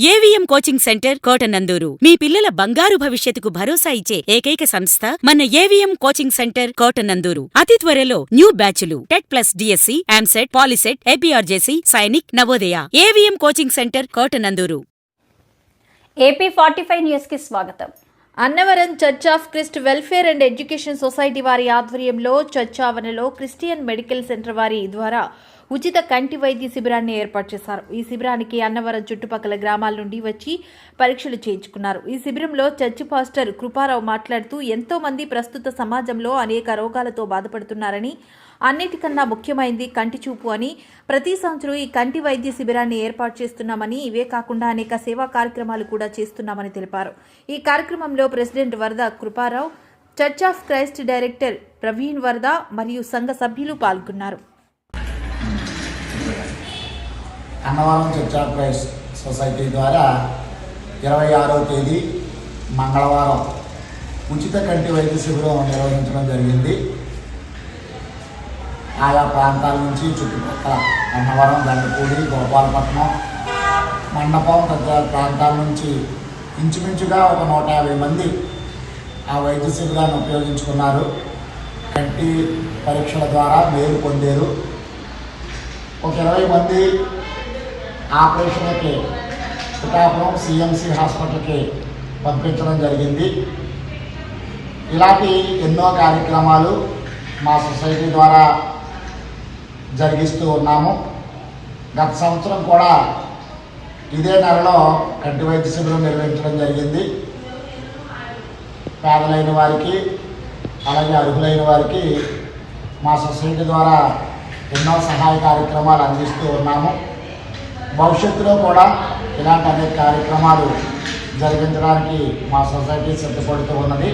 Coaching centre Kotananduru. మీ పిల్లల బంగారు భవిష్యత్తుకు భరోసా ఇచ్చే ఏకైక సంస్థ మన ఏవిఎం కోచింగ్ సెంటర్ కోటనందూరు. అతి త్వరలో న్యూ బ్యాచ్లు. TET plus DSC EAMCET POLYCET APRJC Sainik Navodaya. AVM coaching centre Kotanandur. AP forty five న్యూస్కి స్వాగతం. Annavaram church of Christ welfare and education society వారి ఆధ్వర్యంలో చర్చ్ ఆవరణలో క్రిస్టియన్ మెడికల్ సెంటర్ వారి ద్వారా ఉచిత కంటి వైద్య శిబిరాన్ని ఏర్పాటు చేశారు. ఈ శిబిరానికి అన్నవరం చుట్టుపక్కల గ్రామాల నుండి వచ్చి పరీక్షలు చేయించుకున్నారు. ఈ శిబిరంలో చర్చి పాస్టర్ కృపారావు మాట్లాడుతూ ఎంతో మంది ప్రస్తుత సమాజంలో అనేక రోగాలతో బాధపడుతున్నారని అన్నిటికన్నా ముఖ్యమైనది కంటి చూపు అని. ప్రతి సంవత్సరం ఈ కంటి వైద్య శిబిరాన్ని ఏర్పాటు చేస్తున్నామని. ఇవే కాకుండా అనేక సేవా కార్యక్రమాలు కూడా చేస్తున్నామని తెలిపారు. ఈ కార్యక్రమంలో president Varada Kruparao church of Christ director Praveen Varada మరియు సంఘ సభ్యులు పాల్గొన్నారు. అన్నవరం చర్చ్ ఆఫ్ సొసైటీ ద్వారా ఇరవై ఆరో తేదీ మంగళవారం ఉచిత కంటి వైద్య శిబిరం నిర్వహించడం జరిగింది. ఆయా ప్రాంతాల నుంచి చుట్టుపక్కల అన్నవరం దండపూడి గోపాలపట్నం మండపం తదితర ప్రాంతాల నుంచి ఇంచుమించుగా ఒక నూట యాభై మంది ఆ వైద్య శిబిరాన్ని ఉపయోగించుకున్నారు. కంటి పరీక్షల ద్వారా మేలు పొందారు. ఒక ఇరవై మంది ఆపరేషన్కి శ్రీకాకుళం సిఎంసి హాస్పిటల్కి పంపించడం జరిగింది. ఇలాంటి ఎన్నో కార్యక్రమాలు మా సొసైటీ ద్వారా జరిగిస్తూ ఉన్నాము. గత సంవత్సరం కూడా ఇదే నెలలో కంటి వైద్య శిబిరం నిర్వహించడం జరిగింది. పేదలైన వారికి అలాగే అర్హులైన వారికి మా సొసైటీ ద్వారా ఎన్నో సహాయ కార్యక్రమాలు అందిస్తూ ఉన్నాము. భవిష్యత్తులో కూడా ఇలాంటి అనేక కార్యక్రమాలు జరిగించడానికి మా సొసైటీ సిద్ధపడుతూ ఉన్నది.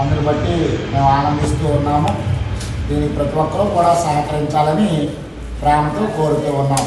అందుని బట్టి మేము ఆనందిస్తూ ఉన్నాము. దీనికి ప్రతి ఒక్కరూ కూడా సహకరించాలని ప్రేమతో కోరుతూ ఉన్నాం